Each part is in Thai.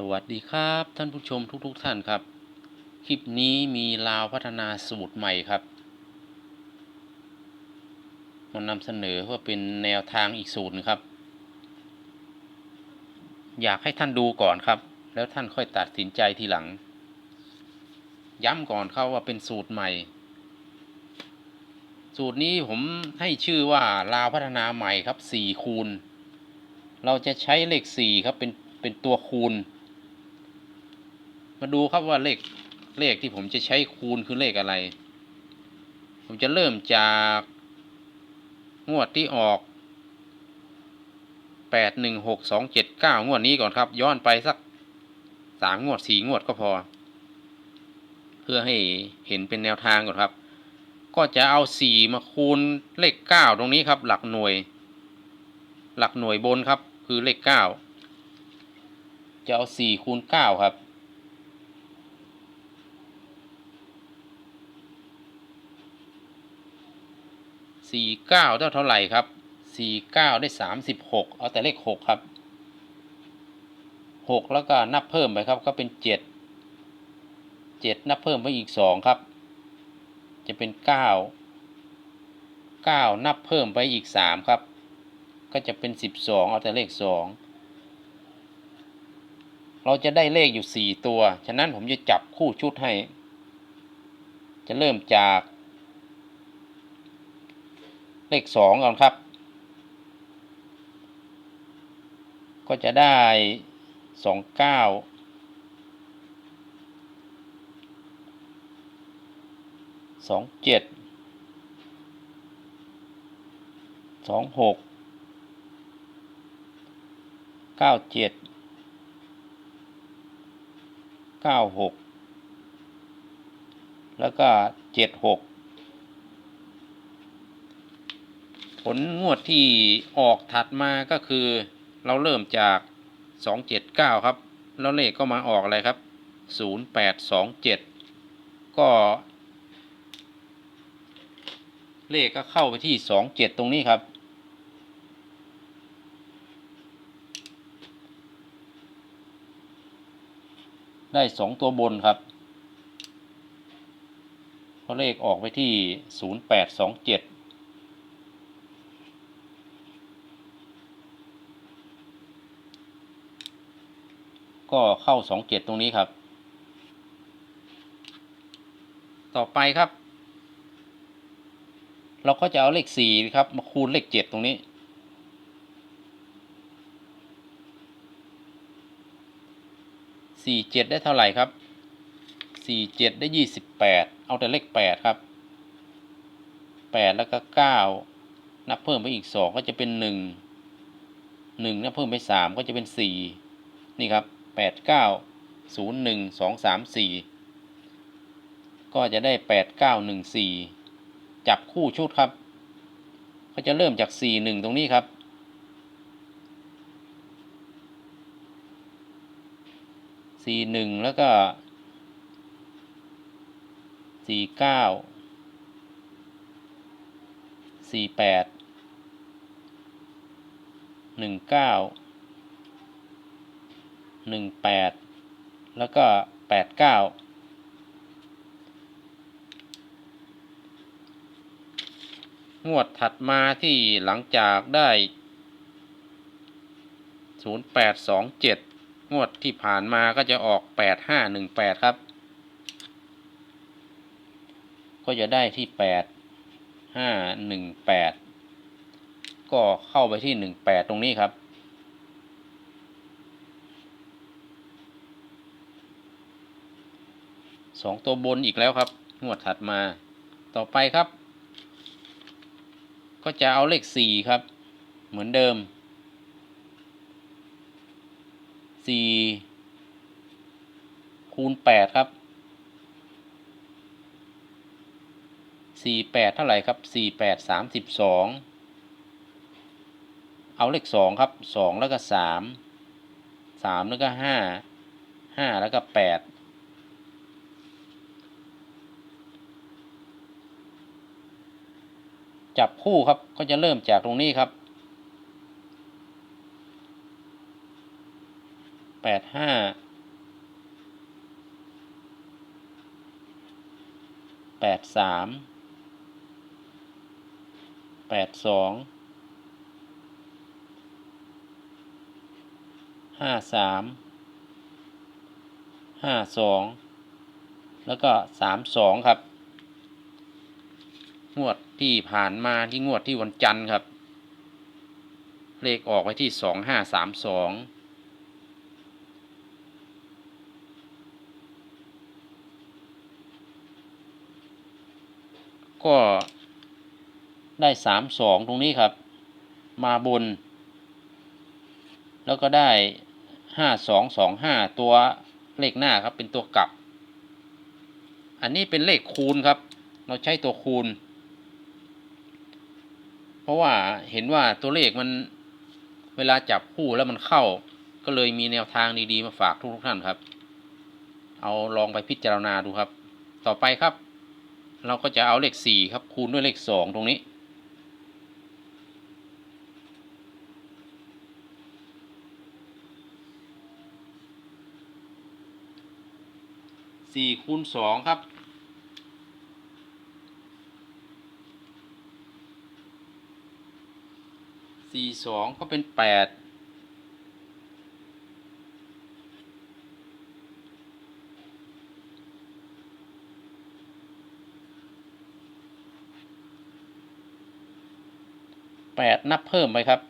สวัสดีครับท่านผู้ชมทุกๆทท่านครับ คลิปนี้มีลาวพัฒนาสูตรใหม่ครับมานำเสนอว่าเป็นแนวทางอีกสูตรนึงครับ อยากให้ท่านดูก่อนครับ แล้วท่านค่อยตัดสินใจทีหลัง ย้ำก่อนครับว่าเป็นสูตรใหม่ สูตรนี้ผมให้ชื่อว่าลาวพัฒนาใหม่ครับสี่คูณ เราจะใช้เลขสี่ครับเป็นเป็นตัวคูณ มาดูครับว่าเลขเลขที่ผมจะใช้คูณคือเลขอะไร ผมจะเริ่มจากงวดที่ออกแปดหนึ่งหกสองเจ็ดเก้างวดนี้ก่อนครับ ย้อนไปสักสามงวดสี่งวดก็พอ เพื่อให้เห็นเป็นแนวทางก่อนครับ ก็จะเอาสี่มาคูณเลขเก้าตรงนี้ครับ หลักหน่วย หลักหน่วยบนครับ คือเลขเก้าจะเอาสี่คูณเก้าครับ สี่เก้าได้เท่าไหร่ครับสี่เก้าได้สามสิบหกเอาแต่เลขหกครับหกแล้วก็นับเพิ่มไปครับ ก็เป็นเจ็ดเจ็ดนับเพิ่มไปอีกสองครับ จะเป็นเก้าเก้านับเพิ่มไปอีกสามครับ ก็จะเป็นสิบสองเอาแต่เลขสองเราจะได้เลขอยู่สี่ตัว ฉะนั้นผมจะจับคู่ชุดให้ จะเริ่มจาก เลขสองก่อนครับ ก็จะได้สองเก้าสองเจ็ดสองหกเก้าเจ็ดเก้าหกแล้วก็เจ็ดหก ผลงวดที่ออกถัดมาก็คือ เราเริ่มจาก 279 ครับ แล้วเลขก็มาออกอะไรครับ 0827 ก็เลขก็เข้าไปที่ 27 ตรงนี้ครับ ได้ 2 ตัวบนครับเพราะเลขออกไปที่ 0827 ก็เข้าสองเจ็ดตรงนี้ครับ ต่อไปครับ เราก็จะเอาเลขสี่ครับ มาคูณเลขเจ็ดตรงนี้ สี่เจ็ดได้เท่าไหร่ครับ สี่เจ็ดได้ยี่สิบแปด เอาแต่เลขแปดครับ แปดแล้วก็เก้านับเพิ่มไปอีกสองก็จะเป็นหนึ่งหนึ่งนับเพิ่มไปสามก็จะเป็นสี่นี่ครับ แปดเก้าศูนย์หนึ่งสองสามสี่ก็จะได้แปดเก้าหนึ่งสี่จับคู่ชุดครับ ก็จะเริ่มจากสี่หนึ่งตรงนี้ครับสี่หนึ่งแล้วก็สี่เก้า สี่แปดหนึ่งเก้าหนึ่งแปดแล้วก็แปดเก้างวดถัดมาที่หลังจากได้ศูนย์แปดสองเจ็ดงวดที่ผ่านมาก็จะออกแปดห้าหนึ่งแปดครับ ก็จะได้ที่แปดห้าหนึ่งแปดก็เข้าไปที่หนึ่งแปดตรงนี้ครับ สองตัวบนอีกแล้วครับงวดถัดมา ต่อไปครับ ก็จะเอาเลขสี่ครับ เหมือนเดิมสี่คูณแปดครับสี่แปดเท่าไหร่ครับสี่แปดสามสิบสองเอาเลขสองครับสองแล้วก็สามสามแล้วก็ห้าห้าแล้วก็แปด จับคู่ครับ ก็จะเริ่มจากตรงนี้ครับแปดห้าแปดสามแปดสองห้าสามห้าสองแล้วก็สามสองครับ งวดที่ผ่านมาที่งวดที่วันจันทร์ครับ เลขออกไว้ที่สองห้าสามสองก็ได้สามสองตรงนี้ครับ มาบน แล้วก็ได้ห้าสองสองห้าตัวเลขหน้าครับเป็นตัวกลับ อันนี้เป็นเลขคูณครับ เราใช้ตัวคูณ ราะว่าเห็นว่าตัวเลขมันเวลาจับคู่แล้วมันเข้า ก็เลยมีแนวทางดีๆมาฝากทุกๆท่านครับ เอาลองไปพิจารณาดูครับ ต่อไปครับ เราก็จะเอาเลขสี่ครับ คูณด้วยเลขสองตรงนี้ สี่คูณสองครับ สี่สองก็เป็นแปดแปดนับเพิ่มไปครับ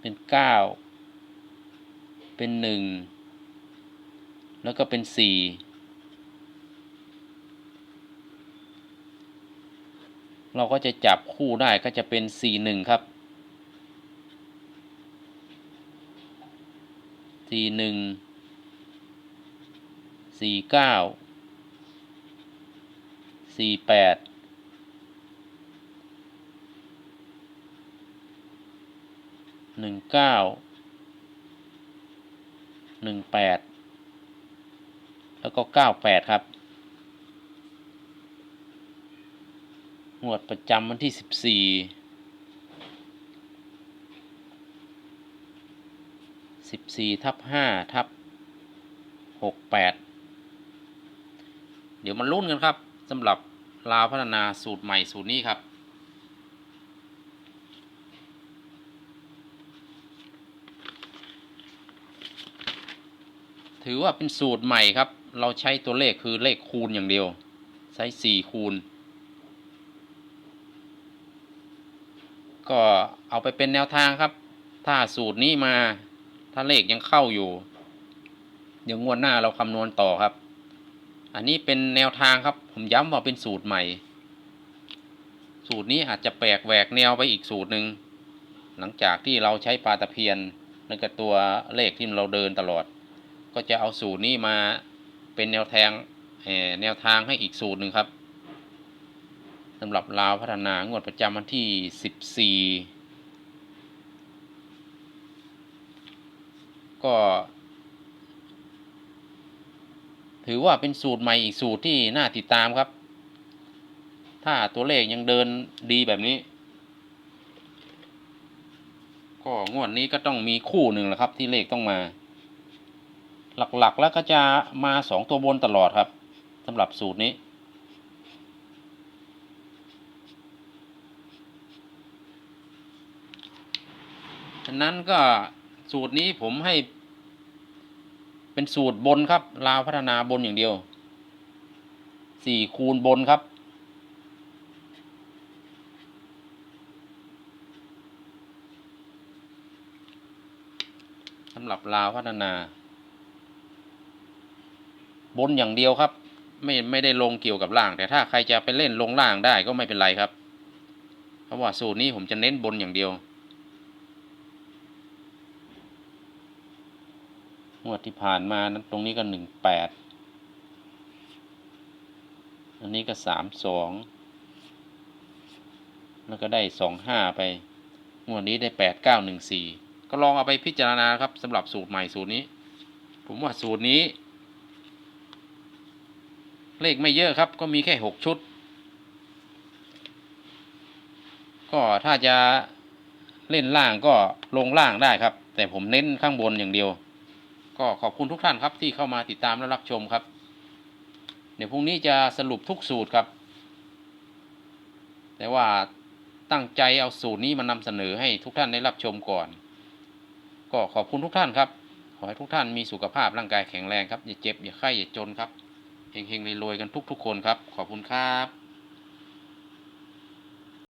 เป็นเก้าเป็นหนึ่งแล้วก็เป็นสี่ เราก็จะจับคู่ได้ก็จะเป็นสี่หนึ่งครับสี่หนึ่งสี่เก้าสี่แปดหนึ่งเก้าหนึ่งแปดแล้วก็เก้าแปดครับ งวดประจำวันที่สิบสี่สิบสี่ทับห้าทับหกแปดเดี๋ยวมาลุ้นกันครับสำหรับลาวพัฒนาสูตรใหม่สูตรนี้ครับ ถือว่าเป็นสูตรใหม่ครับ เราใช้ตัวเลขคือเลขคูณอย่างเดียว ใช้สี่คูณ ก็เอาไปเป็นแนวทางครับ ถ้าสูตรนี้มาถ้าเลขยังเข้าอยู่ เดี๋ยวงวดหน้าเราคำนวณต่อครับ อันนี้เป็นแนวทางครับ ผมย้ำว่าเป็นสูตรใหม่ สูตรนี้อาจจะแปลกแหวกแนวไปอีกสูตรหนึ่งหลังจากที่เราใช้ปลาตะเพียนนั่นก็ตัวเลขที่เราเดินตลอด ก็จะเอาสูตรนี้มาเป็นแนวทางแนวทางให้อีกสูตรหนึ่งครับำหรับลาวพัฒนางวดประจำวันที่ 14 ก็ ถือว่าเป็นสูตรใหม่อีกสูตรที่น่าติดตามครับ ถ้าตัวเลขยังเดินดีแบบนี้ ก็งวดนี้ก็ต้องมีคู่หนึ่งแหละครับ ที่เลขต้องมา หลักๆแล้วก็จะมาสองตัวบนตลอดครับสำหรับสูตรนี้ ฉะนั้นก็สูตรนี้ผมให้ เป็นสูตรบนครับ ลาวพัฒนาบนอย่างเดียวสี่คูณบนครับ สำหรับลาวพัฒนา บนอย่างเดียวครับ ไม่ไม่ได้ลงเกี่ยวกับล่าง แต่ถ้าใครจะไปเล่นลงล่างได้ก็ไม่เป็นไรครับ เพราะว่าสูตรนี้ผมจะเน้นบนอย่างเดียว งวดที่ผ่านมานั้นตรงนี้ก็หนึ่งแปดอันนี้ก็สามสองแล้วก็ได้สองห้าไป งวดนี้ได้แปดเก้าหนึ่งสี่ก็ลองเอาไปพิจารณาครับสำหรับสูตรใหม่สูตรนี้ ผมว่าสูตรนี้ เลขไม่เยอะครับ ก็มีแค่หกชุด ก็ถ้าจะเล่นล่างก็ลงล่างได้ครับ แต่ผมเน้นข้างบนอย่างเดียว ก็ขอบคุณทุกท่านครับที่เข้ามาติดตามและรับชมครับ เดี๋ยวพรุ่งนี้จะสรุปทุกสูตรครับ แต่ว่าตั้งใจเอาสูตรนี้มานำเสนอให้ทุกท่านได้รับชมก่อน ก็ขอบคุณทุกท่านครับ ขอให้ทุกท่านมีสุขภาพร่างกายแข็งแรงครับอย่าเจ็บอย่าไข้อย่าจนครับเฮงๆรวยๆกันทุกๆคนครับ ขอบคุณครับ